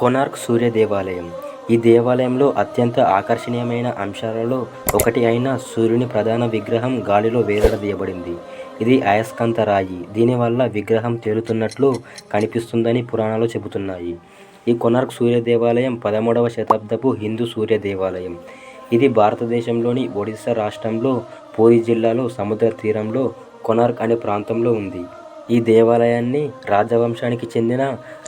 కొనార్క్ సూర్య దేవాలయం. ఈ దేవాలయంలో అత్యంత ఆకర్షణీయమైన అంశాలలో ఒకటి అయిన సూర్యుని ప్రధాన విగ్రహం గాలిలో వేలాడదీయబడింది. ఇది అయస్కాంత రాయి. దీనివల్ల విగ్రహం తేలుతున్నట్లు కనిపిస్తుందని పురాణాలు చెబుతున్నాయి. ఈ కొనార్క్ సూర్య దేవాలయం పదమూడవ శతాబ్దపు హిందూ సూర్య దేవాలయం. ఇది భారతదేశంలోని ఒడిశా రాష్ట్రంలో పూరి జిల్లాలో సముద్ర తీరంలో కొనార్క్ అనే ప్రాంతంలో ఉంది. ఈ దేవాలయాన్ని రాజవంశానికి చెందిన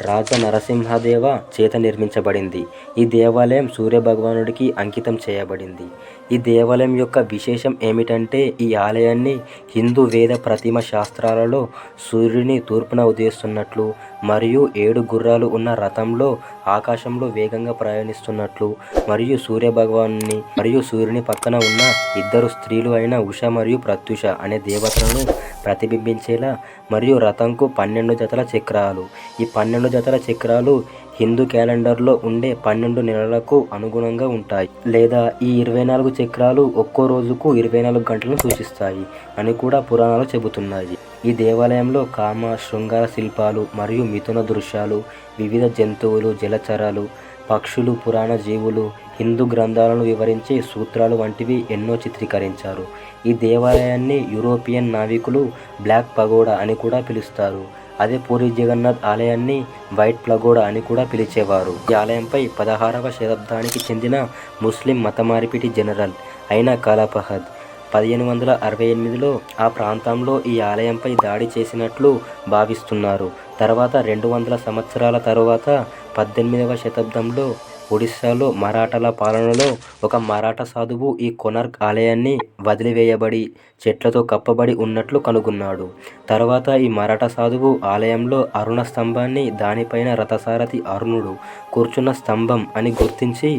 రాజ నరసింహదేవ చేత నిర్మించబడింది. ఈ దేవాలయం సూర్య భగవానుడికి అంకితం చేయబడింది. ఈ దేవాలయం యొక్క విశేషం ఏమిటంటే ఈ ఆలయాన్ని హిందూ వేద ప్రతిమ శాస్త్రాలలో సూర్యుని తూర్పున ఉదయిస్తున్నట్లు మరియు ఏడు గుర్రాలు ఉన్న రథంలో ఆకాశంలో వేగంగా ప్రయాణిస్తున్నట్లు మరియు సూర్య భగవాన్ని మరియు సూర్యుని పక్కన ఉన్న ఇద్దరు స్త్రీలు అయిన ఉష మరియు ప్రత్యుష అనే దేవతలను ప్రతిబింబించేలా మరియు రథంకు పన్నెండు జతల చక్రాలు. ఈ పన్నెండు జతల చక్రాలు హిందూ క్యాలెండర్లో ఉండే పన్నెండు నెలలకు అనుగుణంగా ఉంటాయి లేదా ఈ ఇరవై నాలుగు చక్రాలు ఒక్కో రోజుకు ఇరవై నాలుగు గంటలను సూచిస్తాయి అని కూడా పురాణాలు చెబుతున్నాయి. ఈ దేవాలయంలో కామ శృంగార శిల్పాలు మరియు మిథున దృశ్యాలు వివిధ జంతువులు జలచరాలు పక్షులు పురాణ జీవులు హిందూ గ్రంథాలను వివరించే సూత్రాలు వంటివి ఎన్నో చిత్రీకరించారు. ఈ దేవాలయాన్ని యూరోపియన్ నావికులు బ్లాక్ పగోడా అని కూడా పిలుస్తారు. అదే పూరి జగన్నాథ్ ఆలయాన్ని వైట్ ప్లగోడా అని కూడా పిలిచేవారు. ఈ ఆలయంపై పదహారవ శతాబ్దానికి చెందిన ముస్లిం మతమారిపిటి జనరల్ అయిన కలాపహద్ పదిహేను వందల అరవై ఎనిమిదిలో ఆ ప్రాంతంలో ఈ ఆలయంపై దాడి చేసినట్లు భావిస్తున్నారు. తర్వాత రెండు వందల సంవత్సరాల తరువాత పద్దెనిమిదవ శతాబ్దంలో ఒడిస్సాలో మరాఠాల పాలనలో ఒక మరాఠా సాధువు ఈ కొనార్క్ ఆలయాన్ని వదిలివేయబడి చెట్లతో కప్పబడి ఉన్నట్లు కనుగొన్నాడు. తర్వాత ఈ మరాఠా సాధువు ఆలయంలో అరుణ స్తంభాన్ని దానిపైన రథసారథి అరుణుడు కూర్చున్న స్తంభం అని గుర్తించి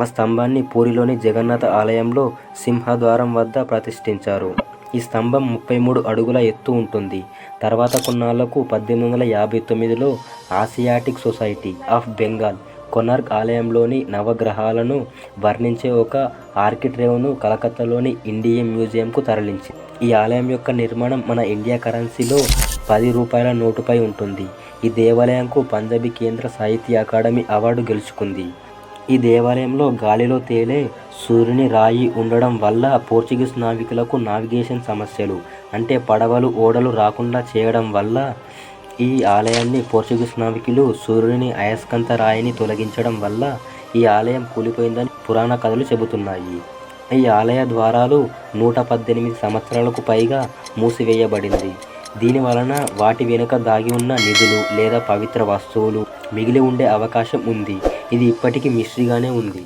ఆ స్తంభాన్ని పూరిలోని జగన్నాథ ఆలయంలో సింహద్వారం వద్ద ప్రతిష్ఠించారు. ఈ స్తంభం ముప్పై మూడు అడుగుల ఎత్తు ఉంటుంది. తర్వాత కొన్నాళ్ళకు పద్దెనిమిది వందల యాభై తొమ్మిదిలో Asiatic society of Bengal Konark ఆలయంలోని నవగ్రహాలను వర్ణించే ఒక ఆర్కిట్రేవ్ను కలకత్తాలోని ఇండియన్ మ్యూజియంకు తరలించి ఈ ఆలయం యొక్క నిర్మాణం మన ఇండియా కరెన్సీలో పది రూపాయల నోటుపై ఉంటుంది. ఈ దేవాలయంకు పంజాబీ కేంద్ర సాహిత్య అకాడమీ అవార్డు గెలుచుకుంది. ఈ దేవాలయంలో గాలిలో తేలే సూర్యుని రాయి ఉండడం వల్ల పోర్చుగీస్ నావికులకు నావిగేషన్ సమస్యలు. అంటే పడవలు ఓడలు రాకుండా చేయడం వల్ల ఈ ఆలయాన్ని పోర్చుగీస్ నావికులు సూర్యుని అయస్కంత రాయిని తొలగించడం వల్ల ఈ ఆలయం కూలిపోయిందని పురాణ కథలు చెబుతున్నాయి. ఈ ఆలయ ద్వారాలు నూట పద్దెనిమిది సంవత్సరాలకు పైగా మూసివేయబడింది. దీని వలన వాటి వెనుక దాగి ఉన్న నిధులు లేదా పవిత్ర వస్తువులు మిగిలి ఉండే అవకాశం ఉంది. ఇది ఇప్పటికీ మిస్ట్రీగానే ఉంది.